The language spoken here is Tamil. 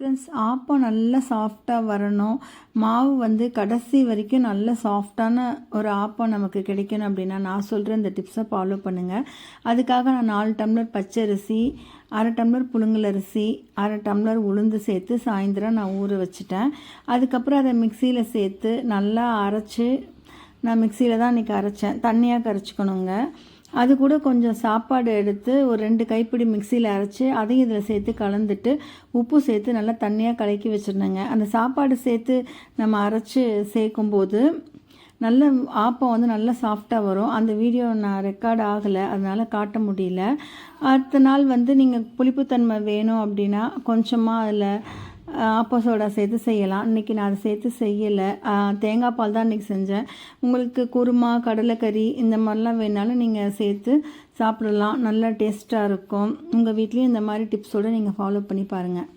ஃப்ரெண்ட்ஸ் ஆப்பம் நல்லா சாஃப்டாக வரணும். மாவு வந்து கடைசி வரைக்கும் நல்ல சாஃப்டான ஒரு ஆப்பம் நமக்கு கிடைக்கணும் அப்படின்னா நான் சொல்கிற இந்த டிப்ஸை ஃபாலோ பண்ணுங்கள் அதுக்காக நான் நாலு டம்ளர் பச்சரிசி அரை டம்ளர் புழுங்கலரிசி அரை டம்ளர் உளுந்து சேர்த்து சாயந்தரம் நான் ஊற வச்சுட்டேன். அதுக்கப்புறம் அதை மிக்சியில் சேர்த்து நல்லா அரைச்சி நான் மிக்சியில் தான் இன்றைக்கி அரைச்சேன். தண்ணியாக கரைச்சிக்கணுங்க. அது கூட கொஞ்சம் சாப்பாடு எடுத்து ஒரு ரெண்டு கைப்பிடி மிக்சியில் அரைச்சி அதையும் இதில் சேர்த்து கலந்துட்டு உப்பு சேர்த்து நல்லா தண்ணியாக கலக்கி வச்சுருந்தேங்க அந்த சாப்பாடு சேர்த்து நம்ம அரைச்சி சேர்க்கும்போது நல்ல ஆப்பம் வந்து நல்லா சாஃப்டாக வரும். அந்த வீடியோ நான் ரெக்கார்ட் ஆகலை அதனால் காட்ட முடியல. அடுத்த நாள் வந்து நீங்கள் புளிப்புத்தன்மை வேணும் அப்படின்னா கொஞ்சமாக அதில் ஆப்போ சோடா சேர்த்து செய்யலாம். இன்றைக்கி நான் அதை சேர்த்து செய்யலை. தேங்காய் பால் தான் இன்றைக்கி செஞ்சேன். உங்களுக்கு குருமா கடலைக்கறி இந்த மாதிரிலாம் வேணாலும் நீங்கள் சேர்த்து சாப்பிடலாம். நல்லா டேஸ்ட்டாக இருக்கும். உங்கள் வீட்லேயும் இந்த மாதிரி டிப்ஸோடு நீங்கள் ஃபாலோ பண்ணி பாருங்கள்